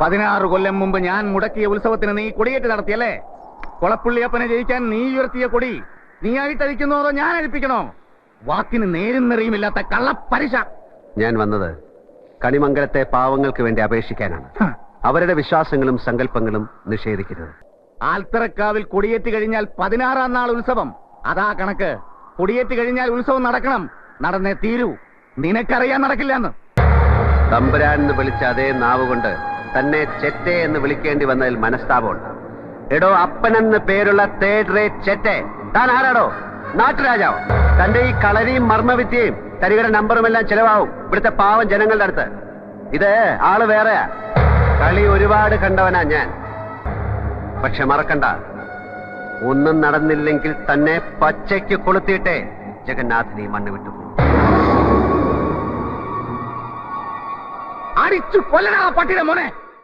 പതിനാറ് കൊല്ലം മുമ്പ് ഞാൻ മുടക്കിയ ഉത്സവത്തിന് നീ കൊടിയേറ്റ് നടത്തിയല്ലേ? കൊളപ്പുള്ളിയപ്പനെ ജയിക്കാൻ നീ ഉയർത്തിയ കൊടി നീ ആയിട്ടഴിക്കുന്നോ അതോ ഞാൻ അഴിപ്പിക്കണോ? വാക്കിന് നേരും നിറയുമില്ലാത്ത കള്ളപ്പരിശ. ഞാൻ വന്നത് കണിമംഗലത്തെ പാവങ്ങൾക്ക് വേണ്ടി അപേക്ഷിക്കാനാണ്. അവരുടെ വിശ്വാസങ്ങളും സങ്കല്പങ്ങളും നിഷേധിക്കരുത്. ആൽത്തറക്കാവിൽ കൊടിയേറ്റ് കഴിഞ്ഞാൽ പതിനാറാം നാൾ ഉത്സവം. അതാ കണക്ക്. കൊടിയേറ്റ് കഴിഞ്ഞാൽ ഉത്സവം നടക്കണം. നടന്നേ തീരൂ. നിനക്കറിയാൻ നടക്കില്ലെന്ന് തമ്പുരാൻ എന്ന് വിളിച്ച അതേ നാവ് കൊണ്ട് തന്നെ ചെറ്റെ എന്ന് വിളിക്കേണ്ടി വന്നതിൽ മനസ്താപമുണ്ട്. എടോ അപ്പനെന്ന് പേരുള്ള തേർഡ് റേറ്റ് ചെറ്റെ. താൻ ആരാടോ? നാട്ടുരാജാവ്? തന്റെ ഈ കളരിയും മർമ്മവിദ്യയും തരികയുടെ നമ്പറും എല്ലാം ചെലവാവും ഇവിടുത്തെ പാവം ജനങ്ങളുടെ അടുത്ത്. ഇത് ആൾ വേറെയാ. കളി ഒരുപാട് കണ്ടവനാ ഞാൻ. പക്ഷെ മറക്കണ്ട. ഒന്നും നടന്നില്ലെങ്കിൽ തന്നെ പച്ചയ്ക്ക് കൊളുത്തിയിട്ടേ. ജഗന്നാഥിനി മണ്ണ് വിട്ടു അടിച്ചു കൊല്ലടാ പട്ടിയുടെ മോനെ.